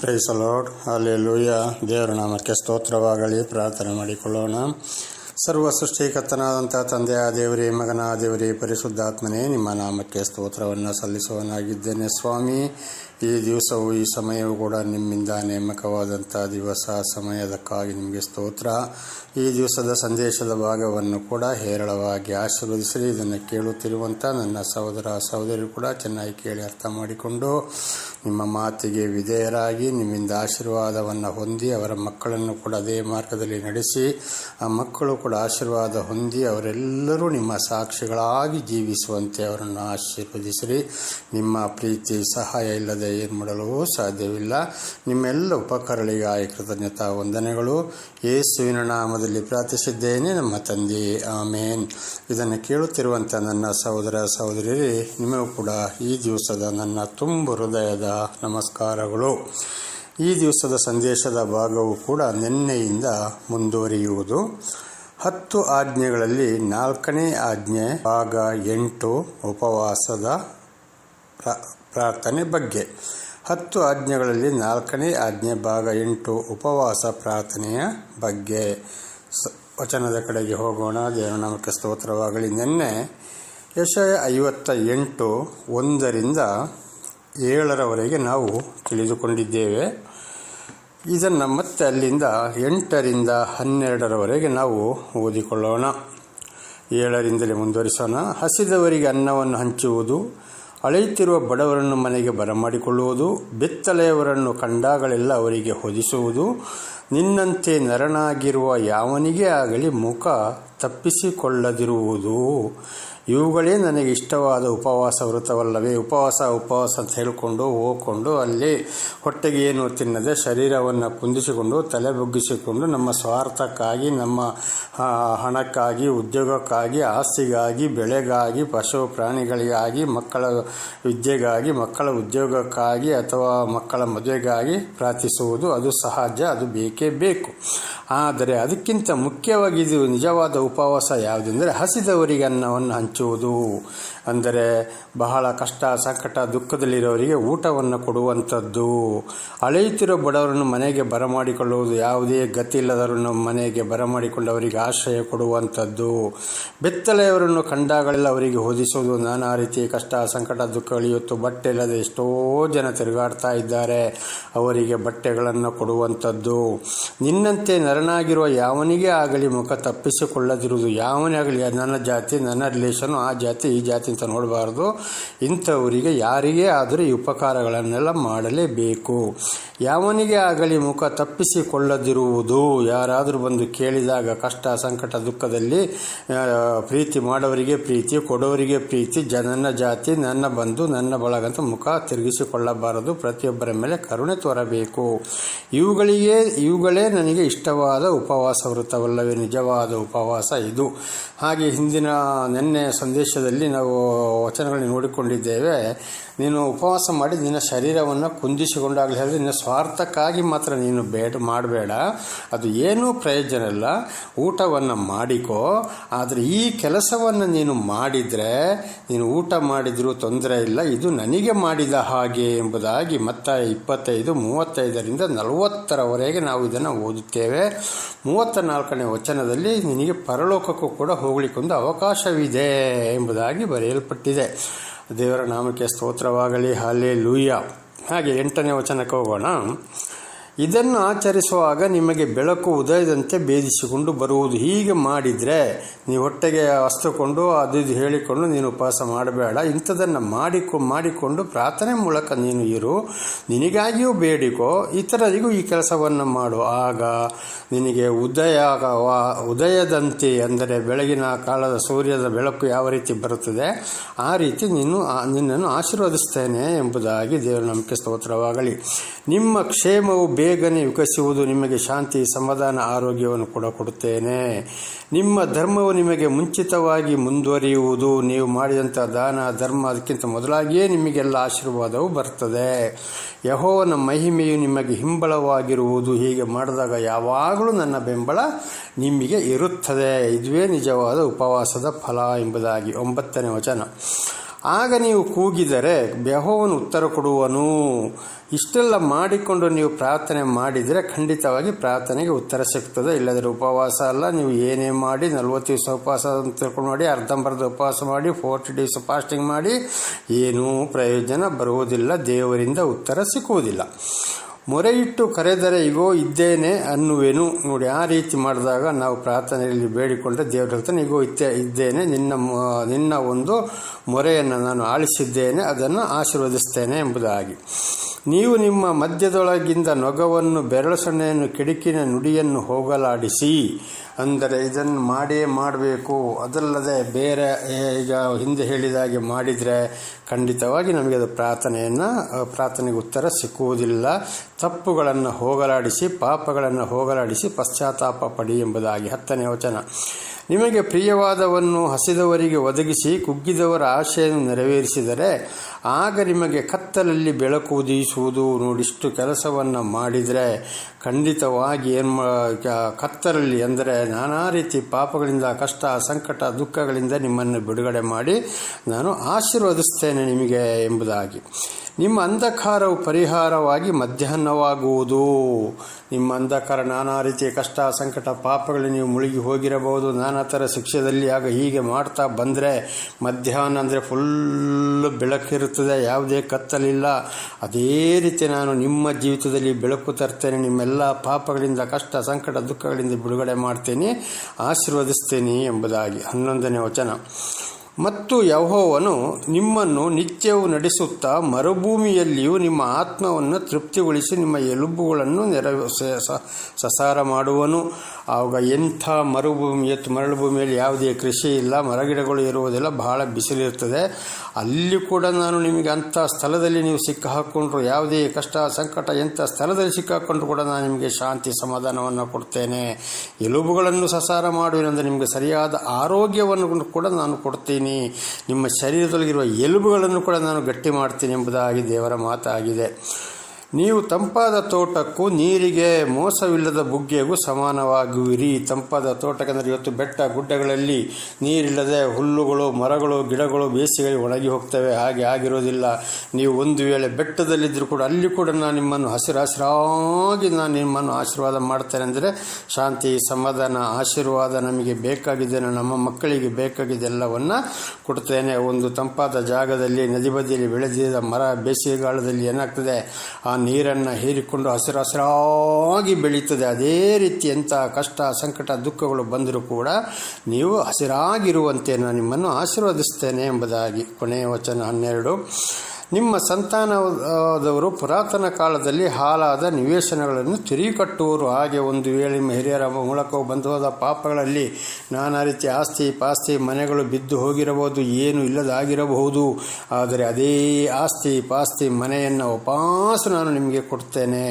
ಪ್ರೈಸಲೋಡ್ ಅಲ್ಲಿ ಲೂಯ ದೇವರ ನಾಮಕ್ಕೆ ಸ್ತೋತ್ರವಾಗಲಿ. ಪ್ರಾರ್ಥನೆ ಮಾಡಿಕೊಳ್ಳೋಣ. ಸರ್ವ ಸೃಷ್ಟಿಕರ್ತನಾದಂಥ ತಂದೆಯ, ದೇವರೇ, ಮಗನ, ದೇವರೇ, ಪರಿಶುದ್ಧಾತ್ಮನೇ, ನಿಮ್ಮ ನಾಮಕ್ಕೆ ಸ್ತೋತ್ರವನ್ನು ಸಲ್ಲಿಸುವನಾಗಿದ್ದೇನೆ ಸ್ವಾಮಿ. ಈ ದಿವಸವು, ಈ ಸಮಯವು ಕೂಡ ನಿಮ್ಮಿಂದ ನೇಮಕವಾದಂಥ ದಿವಸ, ಸಮಯದಕ್ಕಾಗಿ ನಿಮಗೆ ಸ್ತೋತ್ರ. ಈ ದಿವಸದ ಸಂದೇಶದ ಭಾಗವನ್ನು ಕೂಡ ಹೇರಳವಾಗಿ ಆಶೀರ್ವದಿಸಲಿ ಇದನ್ನು ಕೇಳುತ್ತಿರುವಂಥ ನನ್ನ ಸಹೋದರ ಸಹೋದರಿ ಕೂಡ ಚೆನ್ನಾಗಿ ಕೇಳಿ ಅರ್ಥ ಮಾಡಿಕೊಂಡು ನಿಮ್ಮ ಮಾತಿಗೆ ವಿಧೇಯರಾಗಿ ನಿಮ್ಮಿಂದ ಆಶೀರ್ವಾದವನ್ನು ಹೊಂದಿ ಅವರ ಮಕ್ಕಳನ್ನು ಕೂಡ ಅದೇ ಮಾರ್ಗದಲ್ಲಿ ನಡೆಸಿ, ಆ ಮಕ್ಕಳು ಕೂಡ ಆಶೀರ್ವಾದ ಹೊಂದಿ ಅವರೆಲ್ಲರೂ ನಿಮ್ಮ ಸಾಕ್ಷಿಗಳಾಗಿ ಜೀವಿಸುವಂತೆ ಅವರನ್ನು ಆಶೀರ್ವದಿಸಿರಿ. ನಿಮ್ಮ ಪ್ರೀತಿ, ಸಹಾಯ ಇಲ್ಲದೆ ಏನು ಮಾಡಲು ಸಾಧ್ಯವಿಲ್ಲ. ನಿಮ್ಮೆಲ್ಲ ಉಪಕಾರಗಳಿಗಾಗಿ ಕೃತಜ್ಞತಾ ವಂದನೆಗಳು. ಯೇಸುವಿನ ನಾಮದಲ್ಲಿ ಪ್ರಾರ್ಥಿಸಿದ್ದೇನೆ ನಮ್ಮ ತಂದೆ. ಆಮೇನ್. ಇದನ್ನು ಕೇಳುತ್ತಿರುವಂಥ ನನ್ನ ಸಹೋದರ ಸಹೋದರಿಯರೇ, ನಿಮಗೂ ಕೂಡ ಈ ದಿವಸದ ನನ್ನ ತುಂಬ ಹೃದಯದ ನಮಸ್ಕಾರಗಳು. ಈ ದಿವಸದ ಸಂದೇಶದ ಭಾಗವು ಕೂಡ ನಿನ್ನೆಯಿಂದ ಮುಂದುವರಿಯುವುದು. ಹತ್ತು ಆಜ್ಞೆಗಳಲ್ಲಿ ನಾಲ್ಕನೇ ಆಜ್ಞೆ, ಭಾಗ ಎಂಟು, ಉಪವಾಸದ ಪ್ರಾ- ಪ್ರಾರ್ಥನೆ ಬಗ್ಗೆ. ಹತ್ತು ಆಜ್ಞೆಗಳಲ್ಲಿ ನಾಲ್ಕನೇ ಆಜ್ಞೆ, ಭಾಗ ಎಂಟು, ಉಪವಾಸ ಪ್ರಾರ್ಥನೆಯ ಬಗ್ಗೆ. ವಚನದ ಕಡೆಗೆ ಹೋಗೋಣ. ದೇವನಾಮಕ ಸ್ತೋತ್ರವಾಗಲಿ. ನಿನ್ನೆ ಯಶಯ ಐವತ್ತ ಎಂಟು ಒಂದರಿಂದ ಏಳರವರೆಗೆ ನಾವು ತಿಳಿದುಕೊಂಡಿದ್ದೇವೆ. ಇದನ್ನು ಮತ್ತೆ ಅಲ್ಲಿಂದ ಎಂಟರಿಂದ ಹನ್ನೆರಡರವರೆಗೆ ನಾವು ಓದಿಕೊಳ್ಳೋಣ. ಏಳರಿಂದಲೇ ಮುಂದುವರಿಸೋಣ. ಹಸಿದವರಿಗೆ ಅನ್ನವನ್ನು ಹಂಚುವುದು, ಅಳೆಯುತ್ತಿರುವ ಬಡವರನ್ನು ಮನೆಗೆ ಬರಮಾಡಿಕೊಳ್ಳುವುದು, ಬೆತ್ತಲೆಯವರನ್ನು ಕಂಡಾಗಳೆಲ್ಲ ಅವರಿಗೆ ಹೊದಿಸುವುದು, ನಿನ್ನಂತೆ ನರನಾಗಿರುವ ಯಾವನಿಗೆ ಆಗಲಿ ಮುಖ ತಪ್ಪಿಸಿಕೊಳ್ಳದಿರುವುದು. ಇವುಗಳೇ ನನಗೆ ಇಷ್ಟವಾದ ಉಪವಾಸ ವೃತವಲ್ಲವೇ ಉಪವಾಸ ಉಪವಾಸ ಅಂತ ಹೇಳಿಕೊಂಡು ಹೋಗ್ಕೊಂಡು ಅಲ್ಲಿ ಹೊಟ್ಟೆಗೆ ಏನು ತಿನ್ನದೆ ಶರೀರವನ್ನು ಕುಂದಿಸಿಕೊಂಡು, ತಲೆ ಬುಗ್ಗಿಸಿಕೊಂಡು, ನಮ್ಮ ಸ್ವಾರ್ಥಕ್ಕಾಗಿ, ನಮ್ಮ ಹಣಕ್ಕಾಗಿ, ಉದ್ಯೋಗಕ್ಕಾಗಿ, ಆಸ್ತಿಗಾಗಿ, ಬೆಳೆಗಾಗಿ, ಪಶು ಪ್ರಾಣಿಗಳಿಗಾಗಿ, ಮಕ್ಕಳ ವಿದ್ಯೆಗಾಗಿ, ಮಕ್ಕಳ ಉದ್ಯೋಗಕ್ಕಾಗಿ ಅಥವಾ ಮಕ್ಕಳ ಮದುವೆಗಾಗಿ ಪ್ರಾರ್ಥಿಸುವುದು ಅದು ಸಹಜ, ಅದು ಬೇಕೇ ಬೇಕು. ಆದರೆ ಅದಕ್ಕಿಂತ ಮುಖ್ಯವಾಗಿ ಇದು ನಿಜವಾದ ಉಪವಾಸ ಯಾವುದೆಂದರೆ ಹಸಿದವರಿಗೆ ಅನ್ನವನ್ನು ಹಂಚುವುದು ಅಂದರೆ ಬಹಳ ಕಷ್ಟ, ಸಂಕಟ, ದುಃಖದಲ್ಲಿರೋರಿಗೆ ಊಟವನ್ನು ಕೊಡುವಂಥದ್ದು. ಅಳೆಯುತ್ತಿರೋ ಬಡವರನ್ನು ಮನೆಗೆ ಬರಮಾಡಿಕೊಳ್ಳುವುದು ಯಾವುದೇ ಗತಿ ಇಲ್ಲದವರನ್ನು ಮನೆಗೆ ಬರಮಾಡಿಕೊಂಡವರಿಗೆ ಆಶ್ರಯ ಕೊಡುವಂಥದ್ದು. ಬೆತ್ತಲೆಯವರನ್ನು ಕಂಡಾಗಲೆಲ್ಲ ಅವರಿಗೆ ಹೊದಿಸುವುದು ನಾನಾ ರೀತಿಯ ಕಷ್ಟ, ಸಂಕಟ ದುಃಖಗಳು ಇವತ್ತು ಬಟ್ಟೆ ಇಲ್ಲದೆ ಎಷ್ಟೋ ಜನ ತಿರುಗಾಡ್ತಾ ಇದ್ದಾರೆ. ಅವರಿಗೆ ಬಟ್ಟೆಗಳನ್ನು ಕೊಡುವಂಥದ್ದು. ನಿನ್ನಂತೆ ನರನಾಗಿರುವ ಯಾವನಿಗೆ ಆಗಲಿ ಮುಖ ತಪ್ಪಿಸಿಕೊಳ್ಳದಿರುವುದು ಯಾವನೇ ಆಗಲಿ ನನ್ನ ಜಾತಿ, ನನ್ನ ರಿಲೇಷನು ಆ ಜಾತಿ, ಈ ಜಾತಿ ಅಂತ ನೋಡಬಾರ್ದು. ಇಂಥವರಿಗೆ ಯಾರಿಗೇ ಆದರೂ ಈ ಉಪಕಾರಗಳನ್ನೆಲ್ಲ ಮಾಡಲೇಬೇಕು. ಯಾವನಿಗೆ ಆಗಲಿ ಮುಖ ತಪ್ಪಿಸಿಕೊಳ್ಳದಿರುವುದು, ಯಾರಾದರೂ ಬಂದು ಕೇಳಿದಾಗ ಕಷ್ಟ, ಸಂಕಟ, ದುಃಖದಲ್ಲಿ ಪ್ರೀತಿ ಮಾಡೋವರಿಗೆ ಪ್ರೀತಿ ಕೊಡೋರಿಗೆ ಪ್ರೀತಿ, ನನ್ನ ಜಾತಿ, ನನ್ನ ಬಂಧು, ನನ್ನ ಬಳಗಂತ ಮುಖ ತಿರುಗಿಸಿಕೊಳ್ಳಬಾರದು. ಪ್ರತಿಯೊಬ್ಬರ ಮೇಲೆ ಕರುಣೆ ತೋರಬೇಕು. ಇವುಗಳಿಗೆ, ಇವುಗಳೇ ನನಗೆ ಇಷ್ಟವಾದ ಉಪವಾಸ ವೃತ್ತವಲ್ಲವೇ, ನಿಜವಾದ ಉಪವಾಸ ಇದು. ಹಾಗೆ ಹಿಂದಿನ, ನಿನ್ನೆ ಸಂದೇಶದಲ್ಲಿ ನಾವು ವಚನಗಳನ್ನು ನೋಡಿಕೊಂಡಿದ್ದೇವೆ. ನೀನು ಉಪವಾಸ ಮಾಡಿ ನಿನ್ನ ಶರೀರವನ್ನು ಕುಂದಿಸಿಕೊಂಡಾಗಲಿ ಹೇಳಿದ್ರೆ ನಿನ್ನ ಸ್ವಾರ್ಥಕ್ಕಾಗಿ ಮಾತ್ರ ನೀನು ಬೇಡ, ಮಾಡಬೇಡ. ಅದು ಏನೂ ಪ್ರಯೋಜನ ಇಲ್ಲ. ಊಟವನ್ನು ಮಾಡಿಕೋ. ಆದರೆ ಈ ಕೆಲಸವನ್ನು ನೀನು ಮಾಡಿದರೆ, ನೀನು ಊಟ ಮಾಡಿದರೂ ತೊಂದರೆ ಇಲ್ಲ. ಇದು ನನಗೆ ಮಾಡಿದ ಹಾಗೆ ಎಂಬುದಾಗಿ ಮತ್ತೆ ಇಪ್ಪತ್ತೈದು, ಮೂವತ್ತೈದರಿಂದ ನಲವತ್ತರವರೆಗೆ ನಾವು ಇದನ್ನು ಓದುತ್ತೇವೆ. ಮೂವತ್ತ ನಾಲ್ಕನೇ ವಚನದಲ್ಲಿ ನಿನಗೆ ಪರಲೋಕಕ್ಕೂ ಕೂಡ ಹೋಗ್ಲಿಕ್ಕೊಂದು ಅವಕಾಶವಿದೆ. ಎಂಬುದಾಗಿ ಬರೆಯಲ್ಪಟ್ಟಿದೆ. ದೇವರ ನಾಮಕ್ಕೆ ಸ್ತೋತ್ರವಾಗಲಿ. ಹಾಲೆ ಲೂಯ್ಯ ಹಾಗೆ ಎಂಟನೇ ವಚನಕ್ಕೆ ಹೋಗೋಣ. ಇದನ್ನು ಆಚರಿಸುವಾಗ ನಿಮಗೆ ಬೆಳಕು ಉದಯದಂತೆ ಭೇದಿಸಿಕೊಂಡು ಬರುವುದು ಹೀಗೆ ಮಾಡಿದರೆ ನೀವು ಹೊಟ್ಟೆಗೆ ಹಸ್ತುಕೊಂಡು ಅದು ಇದು ಹೇಳಿಕೊಂಡು ನೀನು ಉಪವಾಸ ಮಾಡಬೇಡ. ಇಂಥದನ್ನು ಮಾಡಿಕೊ, ಮಾಡಿಕೊಂಡು ಪ್ರಾರ್ಥನೆ ಮೂಲಕ ನೀನು ಇರು. ನಿನಗಾಗಿಯೂ ಬೇಡಿಕೋ. ಇತರರಿಗೂ ಈ ಕೆಲಸವನ್ನು ಮಾಡು. ಆಗ ನಿನಗೆ ಉದಯ ಉದಯದಂತೆ ಅಂದರೆ ಬೆಳಗಿನ ಕಾಲದ ಸೂರ್ಯದ ಬೆಳಕು ಯಾವ ರೀತಿ ಬರುತ್ತದೆ, ಆ ರೀತಿ ನೀನು ನಿನ್ನನ್ನು ಆಶೀರ್ವದಿಸ್ತೇನೆ ಎಂಬುದಾಗಿ ದೇವರ ನಂಬಿಕೆ ಸ್ತೋತ್ರವಾಗಲಿ. ನಿಮ್ಮ ಕ್ಷೇಮವು ಬೇಗನೆ ವಿಕಸಿಸುವುದು ನಿಮಗೆ ಶಾಂತಿ, ಸಮಾಧಾನ, ಆರೋಗ್ಯವನ್ನು ಕೂಡ ಕೊಡುತ್ತೇನೆ. ನಿಮ್ಮ ಧರ್ಮವು ನಿಮಗೆ ಮುಂಚಿತವಾಗಿ ಮುಂದುವರಿಯುವುದು. ನೀವು ಮಾಡಿದಂಥ ದಾನ, ಧರ್ಮ ಅದಕ್ಕಿಂತ ಮೊದಲಾಗಿಯೇ ನಿಮಗೆಲ್ಲ ಆಶೀರ್ವಾದವು ಬರ್ತದೆ. ಯಹೋವನ ಮಹಿಮೆಯು ನಿಮಗೆ ಹಿಂಬಳವಾಗಿರುವುದು. ಹೀಗೆ ಮಾಡಿದಾಗ ಯಾವಾಗಲೂ ನನ್ನ ಬೆಂಬಲ ನಿಮಗೆ ಇರುತ್ತದೆ. ಇದುವೇ ನಿಜವಾದ ಉಪವಾಸದ ಫಲ ಎಂಬುದಾಗಿ ಒಂಬತ್ತನೇ ವಚನ. ಆಗ ನೀವು ಕೂಗಿದರೆ ಯಹೋವನು ಉತ್ತರ ಕೊಡುವನು. ಇಷ್ಟೆಲ್ಲ ಮಾಡಿಕೊಂಡು ನೀವು ಪ್ರಾರ್ಥನೆ ಮಾಡಿದರೆ ಖಂಡಿತವಾಗಿ ಪ್ರಾರ್ಥನೆಗೆ ಉತ್ತರ ಸಿಗ್ತದೆ. ಇಲ್ಲದ್ರೆ ಉಪವಾಸ ಅಲ್ಲ. ನೀವು ಏನೇ ಮಾಡಿ, ನಲ್ವತ್ತು ದಿವಸ ಉಪವಾಸ ಅಂತ ತಿಳ್ಕೊಂಡು ಮಾಡಿ ಅರ್ಧಂಬರ್ಧ ಉಪವಾಸ ಮಾಡಿ ಫೋರ್ಟಿ ಡೇಸ್ ಫಾಸ್ಟಿಂಗ್ ಮಾಡಿ, ಏನೂ ಪ್ರಯೋಜನ ಬರುವುದಿಲ್ಲ. ದೇವರಿಂದ ಉತ್ತರ ಸಿಕ್ಕುವುದಿಲ್ಲ ಮೊರೆಯಿಟ್ಟು ಕರೆದರೆ, ಇಗೋ, ಇದ್ದೇನೆ ಅನ್ನುವೇನು. ನೋಡಿ, ಆ ರೀತಿ ಮಾಡಿದಾಗ ನಾವು ಪ್ರಾರ್ಥನೆಯಲ್ಲಿ ಬೇಡಿಕೊಂಡ್ರೆ ದೇವರ ಹೇಳ್ತಾನೆ ಇಗೋ, ಇತ್ತೇ, ಇದ್ದೇನೆ. ನಿನ್ನ ನಿನ್ನ ಒಂದು ಮೊರೆಯನ್ನು ನಾನು ಆಳಿಸಿದ್ದೇನೆ, ಅದನ್ನು ಆಶೀರ್ವದಿಸ್ತೇನೆ ಎಂಬುದಾಗಿ. ನೀವು ನಿಮ್ಮ ಮಧ್ಯದೊಳಗಿಂದ ನೊಗವನ್ನು ಬೆರಳು ಸೊನ್ನೆಯನ್ನು ಕಿಡಿಕಿನ ನುಡಿಯನ್ನು ಹೋಗಲಾಡಿಸಿ, ಅಂದರೆ ಇದನ್ನು ಮಾಡೇ ಮಾಡಬೇಕು. ಅದಲ್ಲದೆ ಬೇರೆ ಈಗ ಹಿಂದೆ ಹೇಳಿದಾಗೆ ಮಾಡಿದರೆ ಖಂಡಿತವಾಗಿ ನಮಗೆ ಅದು ಪ್ರಾರ್ಥನೆಯನ್ನು, ಪ್ರಾರ್ಥನೆಗೆ ಉತ್ತರ ಸಿಕ್ಕುವುದಿಲ್ಲ. ತಪ್ಪುಗಳನ್ನು ಹೋಗಲಾಡಿಸಿ, ಪಾಪಗಳನ್ನು ಹೋಗಲಾಡಿಸಿ, ಪಶ್ಚಾತ್ತಾಪ ಪಡಿ ಎಂಬುದಾಗಿ ಹತ್ತನೇ ವಚನ. ನಿಮಗೆ ಪ್ರಿಯವಾದವನ್ನು ಹಸಿದವರಿಗೆ ಒದಗಿಸಿ ಕುಗ್ಗಿದವರ ಆಶೆಯನ್ನು ನೆರವೇರಿಸಿದರೆ ಆಗ ನಿಮಗೆ ಕತ್ತಲಲ್ಲಿ ಬೆಳಕು ಉದಯಿಸುವುದು. ನೋಡಿಷ್ಟು ಕೆಲಸವನ್ನು ಮಾಡಿದರೆ ಖಂಡಿತವಾಗಿ ಏನು ಕತ್ತಲಲ್ಲಿ ಅಂದರೆ ನಾನಾ ರೀತಿ ಪಾಪಗಳಿಂದ, ಕಷ್ಟ, ಸಂಕಟ, ದುಃಖಗಳಿಂದ ನಿಮ್ಮನ್ನು ಬಿಡುಗಡೆ ಮಾಡಿ ನಾನು ಆಶೀರ್ವದಿಸ್ತೇನೆ ನಿಮಗೆ ಎಂಬುದಾಗಿ. ನಿಮ್ಮ ಅಂಧಕಾರವು ಪರಿಹಾರವಾಗಿ ಮಧ್ಯಾಹ್ನವಾಗುವುದು. ನಿಮ್ಮ ಅಂಧಕಾರ ನಾನಾ ರೀತಿಯ ಕಷ್ಟ, ಸಂಕಟ ಪಾಪಗಳು ನೀವು ಮುಳುಗಿ ಹೋಗಿರಬಹುದು. ನಾನಾ ಥರ ಶಿಕ್ಷೆದಲ್ಲಿ ಆಗ ಹೀಗೆ ಮಾಡ್ತಾ ಬಂದರೆ ಮಧ್ಯಾಹ್ನ ಅಂದರೆ ಫುಲ್ ಬೆಳಕಿರುತ್ತದೆ, ಯಾವುದೇ ಕತ್ತಲಿಲ್ಲ. ಅದೇ ರೀತಿ ನಾನು ನಿಮ್ಮ ಜೀವಿತದಲ್ಲಿ ಬೆಳಕು ತರ್ತೇನೆ, ನಿಮ್ಮೆಲ್ಲ ಪಾಪಗಳಿಂದ, ಕಷ್ಟ, ಸಂಕಟ, ದುಃಖಗಳಿಂದ ಬಿಡುಗಡೆ ಮಾಡ್ತೇನೆ, ಆಶೀರ್ವದಿಸ್ತೇನೆ ಎಂಬುದಾಗಿ ಹನ್ನೊಂದನೇ ವಚನ. ಮತ್ತು ಯಹೋವನು ನಿಮ್ಮನ್ನು ನಿತ್ಯವೂ ನಡೆಸುತ್ತಾ ಮರುಭೂಮಿಯಲ್ಲಿಯೂ ನಿಮ್ಮ ಆತ್ಮವನ್ನು ತೃಪ್ತಿಗೊಳಿಸಿ ನಿಮ್ಮ ಎಲುಬುಗಳನ್ನು ನೆರ ಸ- ಸ- ಸಸಾರ ಮಾಡುವನು. ಆವಾಗ ಎಂಥ ಮರುಭೂಮಿ ಎತ್ತು ಮರಳುಭೂಮಿಯಲ್ಲಿ ಯಾವುದೇ ಕೃಷಿ ಇಲ್ಲ ಮರಗಿಡಗಳು ಇರುವುದಿಲ್ಲ, ಬಹಳ ಬಿಸಿಲಿರ್ತದೆ ಅಲ್ಲಿ ಕೂಡ ನಾನು ನಿಮಗೆ ಅಂಥ ಸ್ಥಳದಲ್ಲಿ ನೀವು ಸಿಕ್ಕ ಹಾಕ್ಕೊಂಡ್ರು ಯಾವುದೇ ಕಷ್ಟ, ಸಂಕಟ, ಎಂಥ ಸ್ಥಳದಲ್ಲಿ ಸಿಕ್ಕಾಕೊಂಡ್ರು ಕೂಡ ನಾನು ನಿಮಗೆ ಶಾಂತಿ ಸಮಾಧಾನವನ್ನು ಕೊಡ್ತೇನೆ. ಎಲುಬುಗಳನ್ನು ಸಸಾರ ಮಾಡುವೆನೆಂದರೆ ನಿಮಗೆ ಸರಿಯಾದ ಆರೋಗ್ಯವನ್ನು ಕೂಡ ನಾನು ಕೊಡ್ತೀನಿ. ನಿಮ್ಮ ಶರೀರದೊಳಗಿರುವ ಎಲುಬುಗಳನ್ನು ಕೂಡ ನಾನು ಗಟ್ಟಿ ಮಾಡ್ತೀನಿ ಎಂಬುದಾಗಿ ದೇವರ ಮಾತಾಗಿದೆ. ನೀವು ತಂಪಾದ ತೋಟಕ್ಕೂ ನೀರಿಗೆ ಮೋಸವಿಲ್ಲದ ಬುಗ್ಗೆಗೂ ಸಮಾನವಾಗುವಿರಿ. ತಂಪಾದ ತೋಟಕ್ಕೆ ಇವತ್ತು ಬೆಟ್ಟ ಗುಡ್ಡಗಳಲ್ಲಿ ನೀರಿಲ್ಲದೆ ಹುಲ್ಲುಗಳು, ಮರಗಳು, ಗಿಡಗಳು ಬೇಸಿಗೆಯಲ್ಲಿ ಒಣಗಿ ಹೋಗ್ತವೆ. ಹಾಗೆ ಆಗಿರೋದಿಲ್ಲ. ನೀವು ಒಂದು ವೇಳೆ ಬೆಟ್ಟದಲ್ಲಿದ್ದರೂ ಕೂಡ ಅಲ್ಲಿ ಕೂಡ ನಾನು ನಿಮ್ಮನ್ನು ಹಸಿರು ಹಸಿರಾಗಿ ನಾನು ನಿಮ್ಮನ್ನು ಆಶೀರ್ವಾದ ಮಾಡ್ತೇನೆ ಅಂದರೆ ಶಾಂತಿ, ಸಮಾಧಾನ, ಆಶೀರ್ವಾದ ನಮಗೆ ಬೇಕಾಗಿದೆ. ನಮ್ಮ ಮಕ್ಕಳಿಗೆ ಬೇಕಾಗಿದೆ ಎಲ್ಲವನ್ನು ಕೊಡ್ತೇನೆ. ಒಂದು ತಂಪಾದ ಜಾಗದಲ್ಲಿ, ನದಿ ಬದಿಯಲ್ಲಿ ಬೆಳೆದಿದ್ದ ಮರ ಬೇಸಿಗೆಗಾಲದಲ್ಲಿ ಏನಾಗ್ತದೆ? ಆ ನೀರನ್ನು ಹೀರಿಕೊಂಡು ಹಸಿರು ಹಸಿರಾಗಿ ಬೆಳೀತದೆ. ಅದೇ ರೀತಿ ಎಂಥ ಕಷ್ಟ, ಸಂಕಟ, ದುಃಖಗಳು ಬಂದರೂ ಕೂಡ ನೀವು ಹಸಿರಾಗಿರುವಂತೆ ನಾನು ನಿಮ್ಮನ್ನು ಆಶೀರ್ವದಿಸ್ತೇನೆ ಎಂಬುದಾಗಿ ಕೊನೆಯ ವಚನ ಹನ್ನೆರಡು. ನಿಮ್ಮ ಸಂತಾನದವರು ಪುರಾತನ ಕಾಲದಲ್ಲಿ ಹಾಲಾದ ನಿವೇಶನಗಳನ್ನು ತಿರುಗಿ ಕಟ್ಟುವರು ಹಾಗೆ ಒಂದು ವೇಳೆ ಹಿರಿಯರ ಮೂಲಕ ಬಂದು ಹೋದ ಪಾಪಗಳಲ್ಲಿ ನಾನಾ ರೀತಿಯ ಆಸ್ತಿ ಪಾಸ್ತಿ ಮನೆಗಳು ಬಿದ್ದು ಹೋಗಿರಬಹುದು, ಏನು ಇಲ್ಲದಾಗಿರಬಹುದು. ಆದರೆ ಅದೇ ಆಸ್ತಿ ಪಾಸ್ತಿ ಮನೆಯನ್ನು ವಾಪಸ್ ನಾನು ನಿಮಗೆ ಕೊಡ್ತೇನೆ,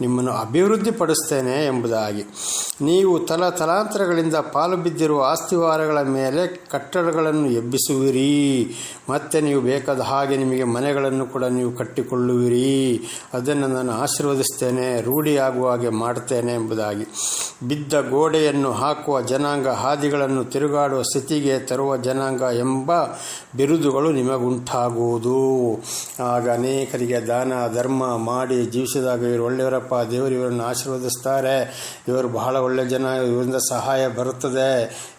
ನಿಮ್ಮನ್ನು ಅಭಿವೃದ್ಧಿಪಡಿಸ್ತೇನೆ ಎಂಬುದಾಗಿ. ನೀವು ತಲ ತಲಾಂತರಗಳಿಂದ ಪಾಲು ಬಿದ್ದಿರುವ ಆಸ್ತಿವಾರಗಳ ಮೇಲೆ ಕಟ್ಟಡಗಳನ್ನು ಎಬ್ಬಿಸುವಿರಿ. ಮತ್ತೆ ನೀವು ಬೇಕಾದ ಹಾಗೆ ನಿಮಗೆ ಮನೆಗಳನ್ನು ಕೂಡ ನೀವು ಕಟ್ಟಿಕೊಳ್ಳುವಿರಿ. ಅದನ್ನು ನಾನು ಆಶೀರ್ವದಿಸ್ತೇನೆ, ರೂಢಿಯಾಗುವ ಹಾಗೆ ಮಾಡ್ತೇನೆ ಎಂಬುದಾಗಿ. ಬಿದ್ದ ಗೋಡೆಯನ್ನು ಹಾಕುವ ಜನಾಂಗ, ಹಾದಿಗಳನ್ನು ತಿರುಗಾಡುವ ಸ್ಥಿತಿಗೆ ತರುವ ಜನಾಂಗ ಎಂಬ ಬಿರುದುಗಳು ನಿಮಗುಂಟಾಗುವುದು. ಆಗ ಅನೇಕರಿಗೆ ದಾನ, ಧರ್ಮ ಮಾಡಿ ಜೀವಿಸಿದಾಗ ಇವರು ಒಳ್ಳೆಯವರಪ್ಪ, ದೇವರು ಇವರನ್ನು ಆಶೀರ್ವದಿಸ್ತಾರೆ. ಇವರು ಬಹಳ ಒಳ್ಳೆಯ ಜನ, ಇವರಿಂದ ಸಹಾಯ ಬರುತ್ತದೆ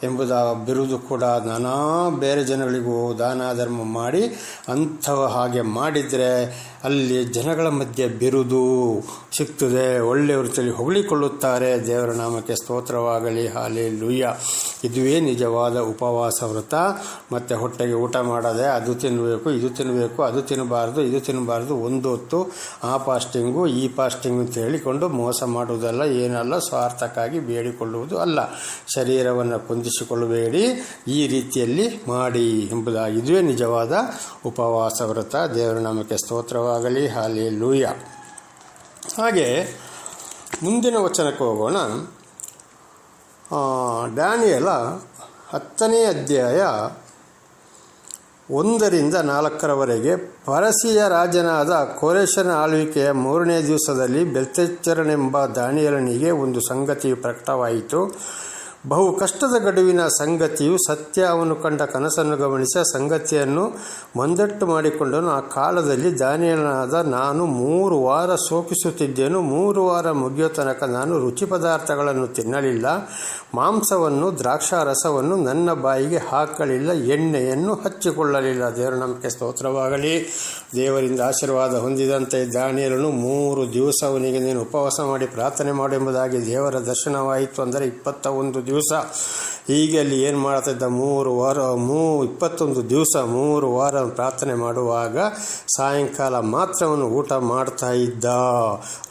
ಎಂಬುದ ಬಿರುದು ಕೂಡ ನಾನಾ ಬೇರೆ ಜನಗಳಿಗೂ ದಾನ, ಧರ್ಮ ಮಾಡಿ ಅಂಥವ ಹಾಗೆ ಮಾಡಿದರೆ ಅಲ್ಲಿ ಜನಗಳ ಮಧ್ಯೆ ಬಿರುದು ಸಿಗ್ತದೆ. ಒಳ್ಳೆಯವರು ತಲೆ ಹೊಗಳಿಕೊಳ್ಳುತ್ತಾರೆ. ದೇವರ ನಾಮಕ್ಕೆ ಸ್ತೋತ್ರವಾಗಲಿ. ಹಾಲಿ ಲುಯ್ಯ ಇದುವೇ ನಿಜವಾದ ಉಪವಾಸ ವ್ರತ. ಮತ್ತು ಹೊಟ್ಟೆಗೆ ಊಟ ಮಾಡದೆ ಅದು ತಿನ್ನಬೇಕು ಇದು ತಿನ್ನಬೇಕು ಅದು ತಿನ್ನಬಾರ್ದು, ಇದು ತಿನ್ನಬಾರ್ದು, ಒಂದು ಹೊತ್ತು ಆ ಪಾಸ್ಟಿಂಗು ಈ ಫಾಸ್ಟಿಂಗು ಅಂತ ಹೇಳಿಕೊಂಡು ಮೋಸ ಮಾಡುವುದಲ್ಲ, ಏನಲ್ಲ, ಸ್ವಾರ್ಥಕ್ಕಾಗಿ ಬೇಡಿಕೊಳ್ಳುವುದು ಅಲ್ಲ. ಶರೀರವನ್ನು ಕುಂದಿಸಿಕೊಳ್ಳಬೇಡಿ. ಈ ರೀತಿಯಲ್ಲಿ ಮಾಡಿ ಎಂಬುದಾಗಿ. ಇದುವೇ ನಿಜವಾದ ಉಪವಾಸ ವ್ರತ. ದೇವರ ನಾಮಕ್ಕೆ ಸ್ತೋತ್ರವಾಗಲಿ ಹಾಲಿ ಲೂಯ ಹಾಗೆ ಮುಂದಿನ ವಚನಕ್ಕೆ ಹೋಗೋಣ. ಡ್ಯಾನಿಯಲ ಹತ್ತನೇ ಅಧ್ಯಾಯ ಒಂದರಿಂದ ನಾಲ್ಕರವರೆಗೆ ಪರಸಿಯ ರಾಜನಾದ ಕೋರೇಶನ ಆಳ್ವಿಕೆಯ ಮೂರನೇ ದಿವಸದಲ್ಲಿ ಬೆಲ್ತೆಚ್ಚರನೆಂಬ ದಾನಿಯಲನಿಗೆ ಒಂದು ಸಂಗತಿ ಪ್ರಕಟವಾಯಿತು. ಬಹು ಕಷ್ಟದ ಗಡುವಿನ ಸಂಗತಿಯು ಸತ್ಯ ಅವನು ಕಂಡ ಕನಸನ್ನು ಗಮನಿಸಿ ಸಂಗತಿಯನ್ನು ಮಂದಟ್ಟು ಮಾಡಿಕೊಂಡನು. ಆ ಕಾಲದಲ್ಲಿ ದಾನಿಯನಾದ ನಾನು ಮೂರು ವಾರ ಸೋಕಿಸುತ್ತಿದ್ದೇನು ಮೂರು ವಾರ ಮುಗಿಯೋ ತನಕ ನಾನು ರುಚಿ ಪದಾರ್ಥಗಳನ್ನು ತಿನ್ನಲಿಲ್ಲ. ಮಾಂಸವನ್ನು, ದ್ರಾಕ್ಷಾರಸವನ್ನು ನನ್ನ ಬಾಯಿಗೆ ಹಾಕಲಿಲ್ಲ. ಎಣ್ಣೆಯನ್ನು ಹಚ್ಚಿಕೊಳ್ಳಲಿಲ್ಲ. ದೇವರು ನಮಗೆ ಸ್ತೋತ್ರವಾಗಲಿ. ದೇವರಿಂದ ಆಶೀರ್ವಾದ ಹೊಂದಿದಂತೆ ದಾನಿಯಲನು ಮೂರು ದಿವಸ ಅವನಿಗೆ ನೀನು ಉಪವಾಸ ಮಾಡಿ ಪ್ರಾರ್ಥನೆ ಮಾಡು ಎಂಬುದಾಗಿ ದೇವರ ದರ್ಶನವಾಯಿತು. ಅಂದರೆ ಇಪ್ಪತ್ತ ಒಂದು ದಿವಸ ಹೀಗೆ ಅಲ್ಲಿ ಏನು ಮಾಡ್ತಿದ್ದ ಮೂರು ವಾರ, ಮೂ, ಇಪ್ಪತ್ತೊಂದು ದಿವಸ ಮೂರು ವಾರ ಪ್ರಾರ್ಥನೆ ಮಾಡುವಾಗ ಸಾಯಂಕಾಲ ಮಾತ್ರವನ್ನು ಊಟ ಮಾಡ್ತಾ ಇದ್ದ.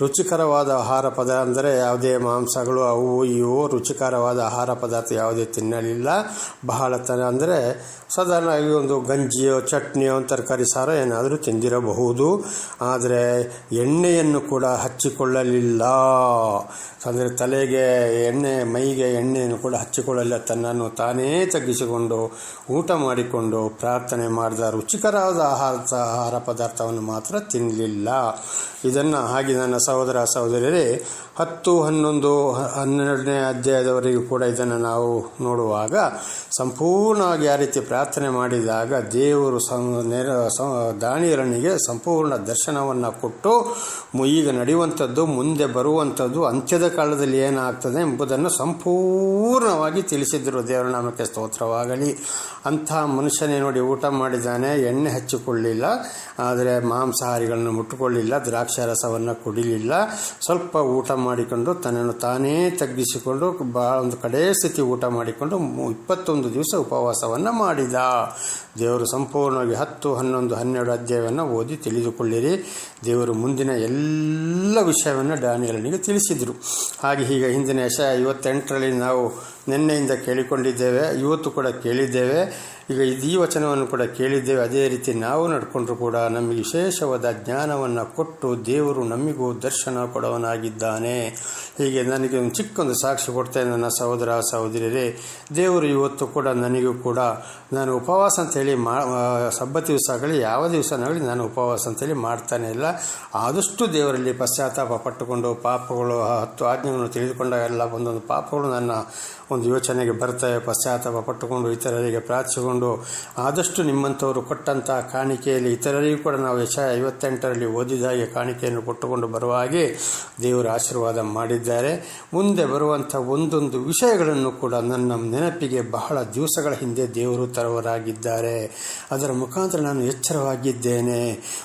ರುಚಿಕರವಾದ ಆಹಾರ ಪದಾರ್ಥ ಅಂದರೆ ಯಾವುದೇ ಮಾಂಸಗಳು ಅವು ಇವು, ರುಚಿಕರವಾದ ಆಹಾರ ಪದಾರ್ಥ ಯಾವುದೇ ತಿನ್ನಲಿಲ್ಲ. ಬಹಳ ತರ ಅಂದರೆ ಸಾಧಾರಣವಾಗಿ ಒಂದು ಗಂಜಿಯೋ, ಚಟ್ನಿಯೋ ತರಕಾರಿ, ಸಾರೋ ಏನಾದರೂ ತಿಂದಿರಬಹುದು. ಆದರೆ ಎಣ್ಣೆಯನ್ನು ಕೂಡ ಹಚ್ಚಿಕೊಳ್ಳಲಿಲ್ಲ. ಅಂದರೆ ತಲೆಗೆ ಎಣ್ಣೆ, ಮೈಗೆ ಕೂಡ ಹಚ್ಚಿಕೊಳ್ಳಲ್ಲ ತನ್ನನ್ನು ತಾನೇ ತಗ್ಗಿಸಿಕೊಂಡು, ಊಟ ಮಾಡಿಕೊಂಡು, ಪ್ರಾರ್ಥನೆ ಮಾಡಿದ ರುಚಿಕರವಾದ ಆಹಾರ ಆಹಾರ ಪದಾರ್ಥವನ್ನು ಮಾತ್ರ ತಿನ್ನಲಿಲ್ಲ ಇದನ್ನು ಹಾಗೆ ನನ್ನ ಸಹೋದರ ಸಹೋದರಿಯರೇ, ಹತ್ತು ಹನ್ನೊಂದು ಹನ್ನೆರಡನೇ ಅಧ್ಯಾಯದವರೆಗೂ ಕೂಡ ಇದನ್ನು ನಾವು ನೋಡುವಾಗ ಸಂಪೂರ್ಣವಾಗಿ ಆ ರೀತಿ ಪ್ರಾರ್ಥನೆ ಮಾಡಿದಾಗ ದೇವರು ನೆರ ದಾನಿಯರನಿಗೆ ಸಂಪೂರ್ಣ ದರ್ಶನವನ್ನು ಕೊಟ್ಟು ಈಗ ನಡೆಯುವಂಥದ್ದು, ಮುಂದೆ ಬರುವಂಥದ್ದು ಅಂತ್ಯದ ಕಾಲದಲ್ಲಿ ಏನಾಗ್ತದೆ ಎಂಬುದನ್ನು ಸಂಪೂರ್ಣವಾಗಿ ತಿಳಿಸಿದ್ರು, ದೇವರ ನಾಮಕ್ಕೆ ಸ್ತೋತ್ರವಾಗಲಿ. ಅಂಥ ಮನುಷ್ಯನೇ ನೋಡಿ ಊಟ ಮಾಡಿದ್ದಾನೆ, ಎಣ್ಣೆ ಹಚ್ಚಿಕೊಳ್ಳಿಲ್ಲ, ಆದರೆ ಮಾಂಸಾಹಾರಿಗಳನ್ನು ಮುಟ್ಟುಕೊಳ್ಳಿಲ್ಲ ದ್ರಾಕ್ಷಾರಸವನ್ನು ಕುಡಿಲಿಲ್ಲ. ಸ್ವಲ್ಪ ಊಟ ಮಾಡಿಕೊಂಡು ತನ್ನನ್ನು ತಾನೇ ತಗ್ಗಿಸಿಕೊಂಡು ಭಾಳ ಒಂದು ಕಡೆ ಸ್ಥಿತಿ ಊಟ ಮಾಡಿಕೊಂಡು ಇಪ್ಪತ್ತೊಂದು ದಿವಸ ಉಪವಾಸವನ್ನು ಮಾಡಿದ. ದೇವರು ಸಂಪೂರ್ಣವಾಗಿ ಹತ್ತು, ಹನ್ನೊಂದು, ಹನ್ನೆರಡು ಅಧ್ಯಾಯವನ್ನು ಓದಿ ತಿಳಿದುಕೊಳ್ಳಿರಿ. ದೇವರು ಮುಂದಿನ ಎಲ್ಲ ವಿಷಯವನ್ನು ಡ್ಯಾನಿಯಲನಿಗೆ ತಿಳಿಸಿದರು. ಹಾಗೆ ಹೀಗೆ ಹಿಂದಿನ ಯಶ ಐವತ್ತೆಂಟರಲ್ಲಿ ನಾವು ನಿನ್ನೆಯಿಂದ ಕೇಳಿಕೊಂಡಿದ್ದೇವೆ ಇವತ್ತು ಕೂಡ ಕೇಳಿದ್ದೇವೆ. ಈಗ ಈ ವಚನವನ್ನು ಕೂಡ ಕೇಳಿದ್ದೇವೆ. ಅದೇ ರೀತಿ ನಾವು ನಡ್ಕೊಂಡ್ರು ಕೂಡ ನಮಗೆ ವಿಶೇಷವಾದ ಜ್ಞಾನವನ್ನು ಕೊಟ್ಟು ದೇವರು ನಮಗೂ ದರ್ಶನ ಕೊಡವನಾಗಿದ್ದಾನೆ. ಹೀಗೆ ನನಗೆ ಒಂದು ಚಿಕ್ಕೊಂದು ಸಾಕ್ಷಿ ಕೊಡ್ತೇನೆ ನನ್ನ ಸಹೋದರ ಸಹೋದರಿಯರೇ. ದೇವರು ಇವತ್ತು ಕೂಡ ನನಗೂ ಕೂಡ ನಾನು ಉಪವಾಸ ಅಂತೇಳಿ ಮಾ ದಿವಸ ಆಗಲಿ ಯಾವ ದಿವಸನಾಗಲಿ ನಾನು ಉಪವಾಸ ಅಂತೇಳಿ ಮಾಡ್ತಾನೆ ಇಲ್ಲ. ಆದಷ್ಟು ದೇವರಲ್ಲಿ ಪಶ್ಚಾತ್ತಾಪ ಪಟ್ಟುಕೊಂಡು ಪಾಪಗಳು ಹತ್ತು ಆಜ್ಞೆಗಳನ್ನು ತಿಳಿದುಕೊಂಡಾಗೆಲ್ಲ ಒಂದೊಂದು ಪಾಪಗಳು ನನ್ನ ಒಂದು ಯೋಚನೆಗೆ ಬರ್ತವೆ. ಪಶ್ಚಾತ್ತಾಪ ಪಟ್ಟುಕೊಂಡು ಇತರರಿಗೆ ಪ್ರಾರ್ಥಿಸಿಕೊಂಡು ಆದಷ್ಟು ನಿಮ್ಮಂಥವರು ಕೊಟ್ಟಂಥ ಕಾಣಿಕೆಯಲ್ಲಿ ಇತರರಿಗೂ ಕೂಡ ನಾವು ಯಶ ಐವತ್ತೆಂಟರಲ್ಲಿ ಓದಿದ ಹಾಗೆ ಕಾಣಿಕೆಯನ್ನು ಕೊಟ್ಟುಕೊಂಡು ಬರುವ ಹಾಗೆ ದೇವರ ಆಶೀರ್ವಾದ ಮಾಡಿದ್ದಾರೆ. ಮುಂದೆ ಬರುವಂಥ ಒಂದೊಂದು ವಿಷಯಗಳನ್ನು ಕೂಡ ನನ್ನ ನೆನಪಿಗೆ ಬಹಳ ದಿವಸಗಳ ಹಿಂದೆ ದೇವರು ತರವರಾಗಿದ್ದಾರೆ. ಅದರ ಮುಖಾಂತರ ನಾನು ಎಚ್ಚರವಾಗಿದ್ದೇನೆ.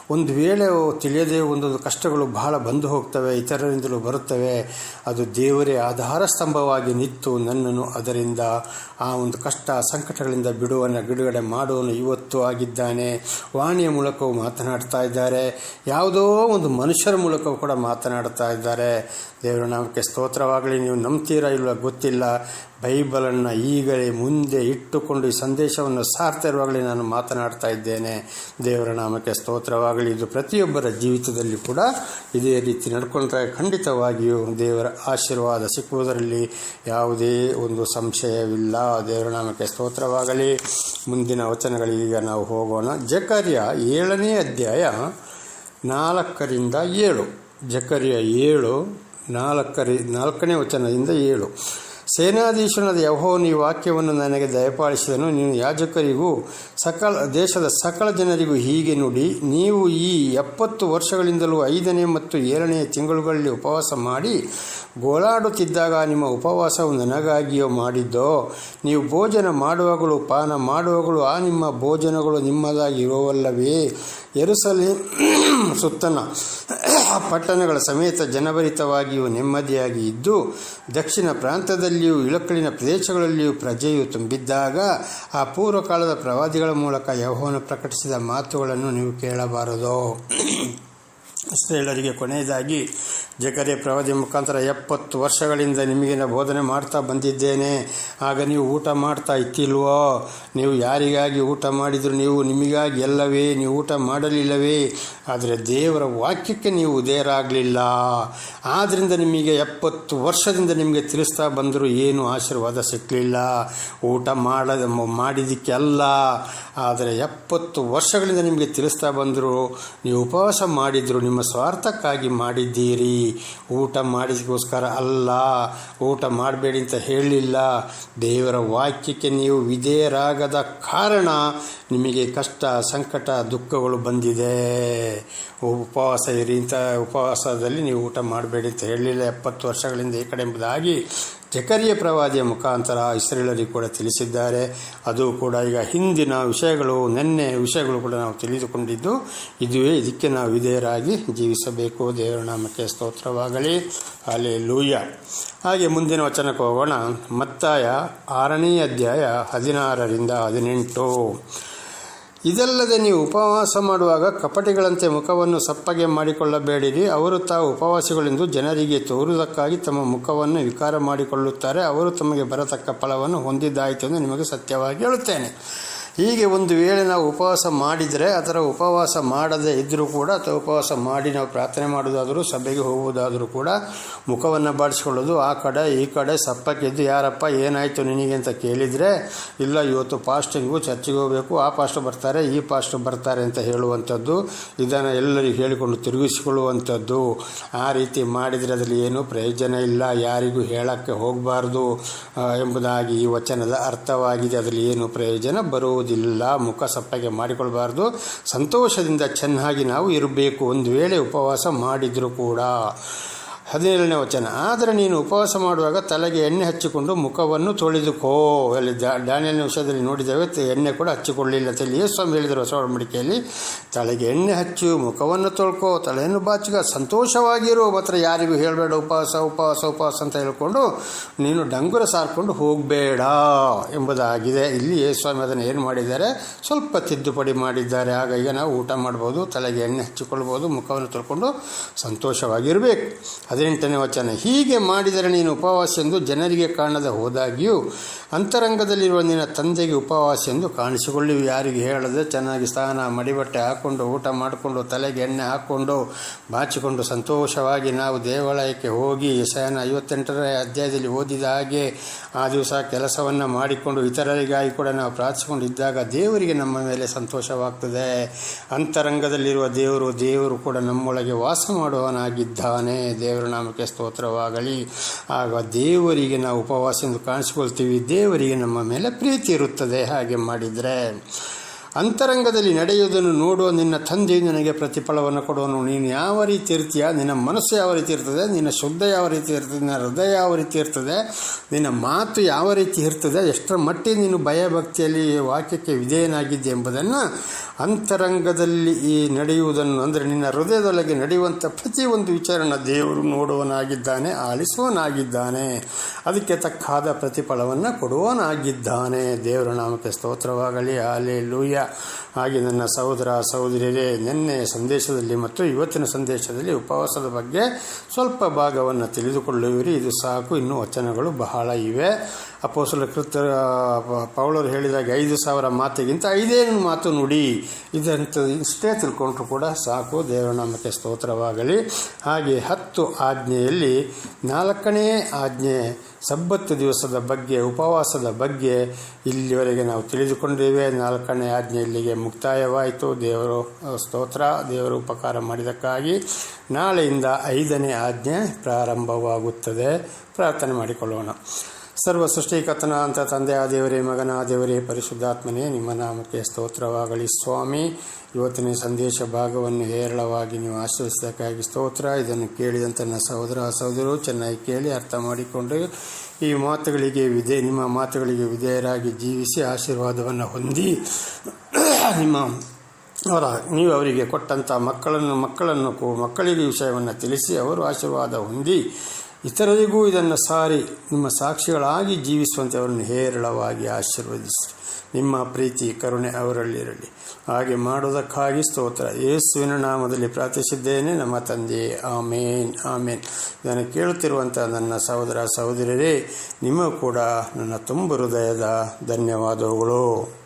ಒಂದು ವೇಳೆ ತಿಳಿಯದೆ ಒಂದೊಂದು ಕಷ್ಟಗಳು ಬಹಳ ಬಂದು ಹೋಗ್ತವೆ, ಇತರರಿಂದಲೂ ಬರುತ್ತವೆ, ಅದು ದೇವರೇ ಆಧಾರ ಸ್ತಂಭವಾಗಿ ನಿಂತು ನನ್ನನ್ನು ಅದರಿಂದ ಆ ಒಂದು ಕಷ್ಟ, ಸಂಕಟಗಳಿಂದ ಬಿಡುವನ ಬಿಡುಗಡೆ ಮಾಡುವನು ಇವತ್ತು ಆಗಿದ್ದಾನೆ. ವಾಣಿಯ ಮೂಲಕವೂ ಮಾತನಾಡ್ತಾ ಇದ್ದಾರೆ. ಯಾವುದೋ ಒಂದು ಮನುಷ್ಯರ ಮೂಲಕವೂ ಕೂಡ ಮಾತನಾಡ್ತಾ ಇದ್ದಾರೆ. ದೇವರ ನಾಮಕ್ಕೆ ಸ್ತೋತ್ರವಾಗಲಿ. ನೀವು ನಂಬ್ತೀರಾ ಇಲ್ವ ಗೊತ್ತಿಲ್ಲ. ಬೈಬಲನ್ನು ಈಗಲೇ ಮುಂದೆ ಇಟ್ಟುಕೊಂಡು ಈ ಸಂದೇಶವನ್ನು ಸಾರ್ಥ ನಾನು ಮಾತನಾಡ್ತಾ ಇದ್ದೇನೆ. ದೇವರ ನಾಮಕ್ಕೆ ಸ್ತೋತ್ರವಾಗಲಿ. ಇದು ಪ್ರತಿಯೊಬ್ಬರ ಜೀವಿತದಲ್ಲಿ ಕೂಡ ಇದೇ ರೀತಿ ನಡ್ಕೊಂಡ್ರೆ ಖಂಡಿತವಾಗಿಯೂ ದೇವರ ಆಶೀರ್ವಾದ ಸಿಕ್ಕುವುದರಲ್ಲಿ ಯಾವುದೇ ಒಂದು ಸಂಶಯವಿಲ್ಲ. ದೇವರ ನಾಮಕ್ಕೆ ಸ್ತೋತ್ರವಾಗಲಿ. ಮುಂದಿನ ವಚನಗಳಿಗೆ ನಾವು ಹೋಗೋಣ. ಜಕರ್ಯ ಏಳನೇ ಅಧ್ಯಾಯ ನಾಲ್ಕರಿಂದ ಏಳು. ಜಕರ್ಯ ಏಳು, ನಾಲ್ಕರಿ, ನಾಲ್ಕನೇ ವಚನದಿಂದ ಏಳು. ಸೇನಾಧೀಶನಾದ ಯಹೋವನು ಈ ವಾಕ್ಯವನ್ನು ನನಗೆ ದಯಪಾಲಿಸಿದನು. ನೀನು ಯಾಜಕರಿಗೂ ಸಕಲ ದೇಶದ ಸಕಲ ಜನರಿಗೂ ಹೀಗೆ ನುಡಿ, ನೀವು ಈ ಎಪ್ಪತ್ತು ವರ್ಷಗಳಿಂದಲೂ ಐದನೇ ಮತ್ತು ಏಳನೆಯ ತಿಂಗಳುಗಳಲ್ಲಿ ಉಪವಾಸ ಮಾಡಿ, ಗೋಳಾಡುತ್ತಿದ್ದಾಗ ನಿಮ್ಮ ಉಪವಾಸವು ನನಗಾಗಿಯೋ ಮಾಡಿದ್ದೋ? ನೀವು ಭೋಜನ ಮಾಡುವಾಗಳು ಪಾನ ಮಾಡುವಾಗಲೂ ಆ ನಿಮ್ಮ ಭೋಜನಗಳು ನಿಮ್ಮದಾಗಿರುವಲ್ಲವೇ ಎರುಸಲೇ ಸುತ್ತನ ಪಟ್ಟಣಗಳ ಸಮೇತ ಜನಭರಿತವಾಗಿಯೂ ನೆಮ್ಮದಿಯಾಗಿ ಇದ್ದು, ದಕ್ಷಿಣ ಪ್ರಾಂತದಲ್ಲಿಯೂ ಇಳಕಲಿನ ಪ್ರದೇಶಗಳಲ್ಲಿಯೂ ಪ್ರಜೆಯು ತುಂಬಿದ್ದಾಗ, ಆ ಪೂರ್ವಕಾಲದ ಪ್ರವಾದಿಗಳ ಮೂಲಕ ಯಹೋವನ್ನು ಪ್ರಕಟಿಸಿದ ಮಾತುಗಳನ್ನು ನೀವು ಕೇಳಬಾರದು. ಇಸ್ರೇಲರಿಗೆ ಕೊನೆಯದಾಗಿ, ಜಕರೆ ಪ್ರವಾದಿ ಮುಖಾಂತರ ಎಪ್ಪತ್ತು ವರ್ಷಗಳಿಂದ ನಿಮಗೆ ನಾನು ಬೋಧನೆ ಮಾಡ್ತಾ ಬಂದಿದ್ದೇನೆ. ಆಗ ನೀವು ಊಟ ಮಾಡ್ತಾ ಇತ್ತಿಲ್ವೋ? ನೀವು ಯಾರಿಗಾಗಿ ಊಟ ಮಾಡಿದ್ರು ನೀವು ನಿಮಗಾಗಿ ಎಲ್ಲವೇ ನೀವು ಊಟ ಮಾಡಲಿಲ್ಲವೇ? ಆದರೆ ದೇವರ ವಾಕ್ಯಕ್ಕೆ ನೀವು ಉದಯರಾಗಲಿಲ್ಲ. ಆದ್ದರಿಂದ ನಿಮಗೆ ಎಪ್ಪತ್ತು ವರ್ಷದಿಂದ ನಿಮಗೆ ತಿಳಿಸ್ತಾ ಬಂದರೂ ಏನು ಆಶೀರ್ವಾದ ಸಿಕ್ಕಲಿಲ್ಲ ಊಟ ಮಾಡದ ಮಾಡಿದ್ದಕ್ಕೆ ಅಲ್ಲ. ಆದರೆ ಎಪ್ಪತ್ತು ವರ್ಷಗಳಿಂದ ನಿಮಗೆ ತಿಳಿಸ್ತಾ ಬಂದರು, ನೀವು ಉಪವಾಸ ಮಾಡಿದ್ರು ನಿಮ್ಮ ನಿಮ್ಮ ಸ್ವಾರ್ಥಕ್ಕಾಗಿ ಮಾಡಿದ್ದೀರಿ. ಊಟ ಮಾಡಿಸಿಗೋಸ್ಕರ ಅಲ್ಲ. ಊಟ ಮಾಡಬೇಡಿ ಅಂತ ಹೇಳಲಿಲ್ಲ ದೇವರ ವಾಕ್ಯಕ್ಕೆ ನೀವು ವಿಧೇಯರಾಗದ ಕಾರಣ ನಿಮಗೆ ಕಷ್ಟ, ಸಂಕಟ, ದುಃಖಗಳು ಬಂದಿದೆ. ಉಪವಾಸ ಇರಿ ಅಂತ, ಉಪವಾಸದಲ್ಲಿ ನೀವು ಊಟ ಮಾಡಬೇಡಿ ಅಂತ ಹೇಳಲಿಲ್ಲ ಎಪ್ಪತ್ತು ವರ್ಷಗಳಿಂದ ಈ ಕಡೆ ಎಂಬುದಾಗಿ ಜಕರಿಯ ಪ್ರವಾದಿಯ ಮುಖಾಂತರ ಇಸ್ರೇಲರಿಗೆ ಕೂಡ ತಿಳಿಸಿದ್ದಾರೆ. ಅದು ಕೂಡ ಈಗ ಹಿಂದಿನ ವಿಷಯಗಳು, ನಿನ್ನೆ ವಿಷಯಗಳು ಕೂಡ ನಾವು ತಿಳಿದುಕೊಂಡಿದ್ದು, ಇದುವೇ ಇದಕ್ಕೆ ನಾವು ವಿಧೇಯರಾಗಿ ಜೀವಿಸಬೇಕು. ದೇವರ ನಾಮಕ್ಕೆ ಸ್ತೋತ್ರವಾಗಲಿ. ಅಲೆ ಲೂಯ ಹಾಗೆ ಮುಂದಿನ ವಚನಕ್ಕೆ ಹೋಗೋಣ. ಮತ್ತಾಯ ಆರನೇ ಅಧ್ಯಾಯ ಹದಿನಾರರಿಂದ ಹದಿನೆಂಟು. ಇದಲ್ಲದೆ ನೀವು ಉಪವಾಸ ಮಾಡುವಾಗ ಕಪಟಿಗಳಂತೆ ಮುಖವನ್ನು ಸಪ್ಪಗೆ ಮಾಡಿಕೊಳ್ಳಬೇಡಿರಿ. ಅವರು ತಾವು ಉಪವಾಸಿಗಳೆಂದು ಜನರಿಗೆ ತೋರುವುದಕ್ಕಾಗಿ ತಮ್ಮ ಮುಖವನ್ನು ವಿಕಾರ ಮಾಡಿಕೊಳ್ಳುತ್ತಾರೆ. ಅವರು ತಮಗೆ ಬರತಕ್ಕ ಫಲವನ್ನು ಹೊಂದಿದ್ದಾಯಿತು ಎಂದು ನಿಮಗೆ ಸತ್ಯವಾಗಿ ಹೇಳುತ್ತೇನೆ. ಹೀಗೆ ಒಂದು ವೇಳೆ ನಾವು ಉಪವಾಸ ಮಾಡಿದರೆ, ಅದರ ಉಪವಾಸ ಮಾಡದೇ ಇದ್ದರೂ ಕೂಡ, ಅಥವಾ ಉಪವಾಸ ಮಾಡಿ ನಾವು ಪ್ರಾರ್ಥನೆ ಮಾಡೋದಾದರೂ ಸಭೆಗೆ ಹೋಗುವುದಾದರೂ ಕೂಡ ಮುಖವನ್ನು ಬಾಡಿಸ್ಕೊಳ್ಳೋದು, ಆ ಕಡೆ, ಈ ಕಡೆ ಸಪ್ಪಕ್ಕೆದ್ದು ಯಾರಪ್ಪ, ಏನಾಯಿತು ನಿನಗೆ ಅಂತ ಕೇಳಿದರೆ, ಇಲ್ಲ, ಇವತ್ತು ಪಾಸ್ಟಿಂಗು ಚರ್ಚಿಗೆ ಹೋಗಬೇಕು, ಆ ಪಾಸ್ಟ್ ಬರ್ತಾರೆ, ಈ ಪಾಸ್ಟ್ ಬರ್ತಾರೆ ಅಂತ ಹೇಳುವಂಥದ್ದು, ಇದನ್ನು ಎಲ್ಲರಿಗೂ ಹೇಳಿಕೊಂಡು ತಿರುಗಿಸಿಕೊಳ್ಳುವಂಥದ್ದು. ಆ ರೀತಿ ಮಾಡಿದರೆ ಅದರಲ್ಲಿ ಏನೂ ಪ್ರಯೋಜನ ಇಲ್ಲ, ಯಾರಿಗೂ ಹೇಳೋಕ್ಕೆ ಹೋಗಬಾರ್ದು ಎಂಬುದಾಗಿ ಈ ವಚನದ ಅರ್ಥವಾಗಿದೆ. ಅದರಲ್ಲಿ ಏನು ಪ್ರಯೋಜನ ಬರುವುದಿಲ್ಲ ಮುಖ ಸಪ್ಪಗೆ ಮಾಡಿಕೊಳ್ಬಾರ್ದು. ಸಂತೋಷದಿಂದ ಚೆನ್ನಾಗಿ ನಾವು ಇರಬೇಕು. ಒಂದು ವೇಳೆ ಉಪವಾಸ ಮಾಡಿದರೂ ಕೂಡ ಹದಿನೇಳನೇ ವಚನ. ಆದರೆ ನೀನು ಉಪವಾಸ ಮಾಡುವಾಗ ತಲೆಗೆ ಎಣ್ಣೆ ಹಚ್ಚಿಕೊಂಡು ಮುಖವನ್ನು ತೊಳೆದುಕೋ. ಅಲ್ಲಿ ದಾನಿಯಲ್ನ ವಿಷಯದಲ್ಲಿ ನೋಡಿದ್ದೇವೆ ಎಣ್ಣೆ ಕೂಡ ಹಚ್ಚಿಕೊಳ್ಳಿಲ್ಲ ಏ ಸ್ವಾಮಿ ಹೇಳಿದರು ಹೊಸ ಒಡಂಬಡಿಕೆಯಲ್ಲಿ ತಲೆಗೆ ಎಣ್ಣೆ ಹಚ್ಚು, ಮುಖವನ್ನು ತೊಳ್ಕೋ, ತಲೆಯನ್ನು ಬಾಚಿಗ, ಸಂತೋಷವಾಗಿರು, ಮಾತ್ರ ಯಾರಿಗೂ ಹೇಳಬೇಡ, ಉಪವಾಸ ಉಪವಾಸ ಉಪವಾಸ ಅಂತ ಹೇಳಿಕೊಂಡು ನೀನು ಡಂಗುರ ಸಾರ್ಕೊಂಡು ಹೋಗಬೇಡ. ಎಂಬುದಾಗಿದೆ. ಇಲ್ಲಿ ಸ್ವಾಮಿ ಅದನ್ನು ಏನು ಮಾಡಿದ್ದಾರೆ? ಸ್ವಲ್ಪ ತಿದ್ದುಪಡಿ ಮಾಡಿದ್ದಾರೆ. ಆಗ ಈಗ ನಾವು ಊಟ ಮಾಡ್ಬೋದು, ತಲೆಗೆ ಎಣ್ಣೆ ಹಚ್ಚಿಕೊಳ್ಬೋದು, ಮುಖವನ್ನು ತೊಳ್ಕೊಂಡು ಸಂತೋಷವಾಗಿರಬೇಕು. ಹದಿನೆಂಟನೇ ವಚನ, ಹೀಗೆ ಮಾಡಿದರೆ ನೀನು ಉಪವಾಸ ಎಂದು ಜನರಿಗೆ ಕಾಣದ ಹೋದಾಗಿಯೂ, ಅಂತರಂಗದಲ್ಲಿರುವ ನಿನ್ನ ತಂದೆಗೆ ಉಪವಾಸ ಎಂದು ಕಾಣಿಸಿಕೊಳ್ಳಿವಿ ಯಾರಿಗೆ ಹೇಳದೆ ಚೆನ್ನಾಗಿ ಸ್ನಾನ ಮಡಿಬಟ್ಟೆ ಹಾಕ್ಕೊಂಡು ಊಟ ಮಾಡಿಕೊಂಡು, ತಲೆಗೆ ಎಣ್ಣೆ ಹಾಕ್ಕೊಂಡು ಬಾಚಿಕೊಂಡು ಸಂತೋಷವಾಗಿ ನಾವು ದೇವಾಲಯಕ್ಕೆ ಹೋಗಿ ಸಹನ ಐವತ್ತೆಂಟರ ಅಧ್ಯಾಯದಲ್ಲಿ ಓದಿದ ಹಾಗೆ, ಆ ದಿವಸ ಕೆಲಸವನ್ನು ಮಾಡಿಕೊಂಡು ಇತರರಿಗಾಗಿ ಕೂಡ ನಾವು ಪ್ರಾರ್ಥಿಸಿಕೊಂಡಿದ್ದಾಗ ದೇವರಿಗೆ ನಮ್ಮ ಮೇಲೆ ಸಂತೋಷವಾಗ್ತದೆ. ಅಂತರಂಗದಲ್ಲಿರುವ ದೇವರು ದೇವರು ಕೂಡ ನಮ್ಮೊಳಗೆ ವಾಸ ಮಾಡುವವನಾಗಿದ್ದಾನೆ. ದೇವರ ನಾಮಕ್ಕೆ ಸ್ತೋತ್ರವಾಗಲಿ. ಆಗ ದೇವರಿಗೆ ನಾವು ಉಪವಾಸ ಎಂದು ಕಾಣಿಸಿಕೊಳ್ತೀವಿ. ದೇವರಿಗೆ ನಮ್ಮ ಮೇಲೆ ಪ್ರೀತಿ ಇರುತ್ತದೆ. ಹಾಗೆ ಮಾಡಿದರೆ ಅಂತರಂಗದಲ್ಲಿ ನಡೆಯುವುದನ್ನು ನೋಡುವ ನಿನ್ನ ತಂದೆಯು ನಿನಗೆ ಪ್ರತಿಫಲವನ್ನು ಕೊಡುವನು. ನೀನು ಯಾವ ರೀತಿ ಇರ್ತೀಯ? ನಿನ್ನ ಮನಸ್ಸು ಯಾವ ರೀತಿ ಇರ್ತದೆ? ನಿನ್ನ ಶುದ್ಧ ಯಾವ ರೀತಿ ಇರ್ತದೆ? ನಿನ್ನ ಹೃದಯ ಯಾವ ರೀತಿ ಇರ್ತದೆ? ನಿನ್ನ ಮಾತು ಯಾವ ರೀತಿ ಇರ್ತದೆ? ಎಷ್ಟರ ಮಟ್ಟಿಗೆ ನೀನು ಭಯಭಕ್ತಿಯಲ್ಲಿ ವಾಕ್ಯಕ್ಕೆ ವಿಧೇಯನಾಗಿದ್ದೆ ಎಂಬುದನ್ನು ಅಂತರಂಗದಲ್ಲಿ ಈ ನಡೆಯುವುದನ್ನು ಅಂದರೆ ನಿನ್ನ ಹೃದಯದೊಳಗೆ ನಡೆಯುವಂಥ ಪ್ರತಿಯೊಂದು ವಿಚಾರನ ದೇವರು ನೋಡುವನಾಗಿದ್ದಾನೆ, ಆಲಿಸುವನಾಗಿದ್ದಾನೆ. ಅದಕ್ಕೆ ತಕ್ಕಾದ ಪ್ರತಿಫಲವನ್ನು ಕೊಡುವನಾಗಿದ್ದಾನೆ. ದೇವರ ನಾಮಕ್ಕೆ ಸ್ತೋತ್ರವಾಗಲಿ. ಆಲೆ ಲೂಯ ಹಾಗೆ ನನ್ನ ಸಹೋದರ, ಸಹೋದರಿಯರೇ, ನಿನ್ನೆ ಸಂದೇಶದಲ್ಲಿ ಮತ್ತು ಇವತ್ತಿನ ಸಂದೇಶದಲ್ಲಿ ಉಪವಾಸದ ಬಗ್ಗೆ ಸ್ವಲ್ಪ ಭಾಗವನ್ನು ತಿಳಿದುಕೊಳ್ಳುವಿರಿ. ಇದು ಸಾಕು. ಇನ್ನೂ ವಚನಗಳು ಬಹಳ ಇವೆ. ಅಪೋಸಲ ಕೃತ ಪೌಳರು ಹೇಳಿದಾಗ ಐದು ಸಾವಿರ ಮಾತಿಗಿಂತ ಐದೇನು ಮಾತು ನುಡಿ. ಇದಂತ ಇಷ್ಟೇ ತಿಳ್ಕೊಂಡ್ರು ಕೂಡ ಸಾಕು. ದೇವರ ನಾಮಕ್ಕೆ ಸ್ತೋತ್ರವಾಗಲಿ. ಹಾಗೆ ಹತ್ತು ಆಜ್ಞೆಯಲ್ಲಿ ನಾಲ್ಕನೇ ಆಜ್ಞೆ ಸಬ್ಬತ್ತು ದಿವಸದ ಬಗ್ಗೆ, ಉಪವಾಸದ ಬಗ್ಗೆ ಇಲ್ಲಿವರೆಗೆ ನಾವು ತಿಳಿದುಕೊಂಡಿವೆ. ನಾಲ್ಕನೇ ಆಜ್ಞೆ ಇಲ್ಲಿಗೆ ಮುಕ್ತಾಯವಾಯಿತು. ದೇವರು ಸ್ತೋತ್ರ, ದೇವರು ಉಪಕಾರ ಮಾಡಿದಕ್ಕಾಗಿ ನಾಳೆಯಿಂದ ಐದನೇ ಆಜ್ಞೆ ಪ್ರಾರಂಭವಾಗುತ್ತದೆ. ಪ್ರಾರ್ಥನೆ ಮಾಡಿಕೊಳ್ಳೋಣ. ಸರ್ವ ಸೃಷ್ಟಿಕರ್ತನ ಅಂತ ತಂದೆ ಆ ದೇವರೇ, ಮಗನ ದೇವರೇ, ಪರಿಶುದ್ಧಾತ್ಮನೇ, ನಿಮ್ಮ ನಾಮಕ್ಕೆ ಸ್ತೋತ್ರವಾಗಲಿ ಸ್ವಾಮಿ. ಇವತ್ತಿನ ಸಂದೇಶ ಭಾಗವನ್ನು ಹೇರಳವಾಗಿ ನೀವು ಆಶ್ರಯಿಸಿದಕ್ಕಾಗಿ ಸ್ತೋತ್ರ. ಇದನ್ನು ಕೇಳಿದಂಥ ನನ್ನ ಸಹೋದರ ಸಹೋದರರು ಚೆನ್ನಾಗಿ ಕೇಳಿ ಅರ್ಥ ಮಾಡಿಕೊಂಡು ಈ ಮಾತುಗಳಿಗೆ ವಿಧೇ, ನಿಮ್ಮ ಮಾತುಗಳಿಗೆ ವಿಧೇಯರಾಗಿ ಜೀವಿಸಿ ಆಶೀರ್ವಾದವನ್ನು ಹೊಂದಿ ನಿಮ್ಮ ಅವರ, ನೀವು ಅವರಿಗೆ ಕೊಟ್ಟಂಥ ಮಕ್ಕಳನ್ನು ಮಕ್ಕಳನ್ನು, ಮಕ್ಕಳಿಗೆ ವಿಷಯವನ್ನು ತಿಳಿಸಿ ಅವರು ಆಶೀರ್ವಾದ ಹೊಂದಿ ಇತರರಿಗೂ ಇದನ್ನು ಸಾರಿ ನಿಮ್ಮ ಸಾಕ್ಷಿಗಳಾಗಿ ಜೀವಿಸುವಂತೆ ಅವರನ್ನು ಹೇರಳವಾಗಿ ಆಶೀರ್ವದಿಸಿ. ನಿಮ್ಮ ಪ್ರೀತಿ, ಕರುಣೆ ಅವರಲ್ಲಿರಲಿ. ಹಾಗೆ ಮಾಡುವುದಕ್ಕಾಗಿ ಸ್ತೋತ್ರ. ಯೇಸುವಿನ ನಾಮದಲ್ಲಿ ಪ್ರಾರ್ಥಿಸಿದ್ದೇನೆ. ನಮ್ಮ ತಂದೆ ಆಮೇನ್ ಆಮೇನ್. ಇದನ್ನು ಕೇಳುತ್ತಿರುವಂಥ ನನ್ನ ಸಹೋದರ ಸಹೋದರರೇ ನಿಮ್ಮ ಕೂಡ ನನ್ನ ತುಂಬ ಹೃದಯದ ಧನ್ಯವಾದಗಳು.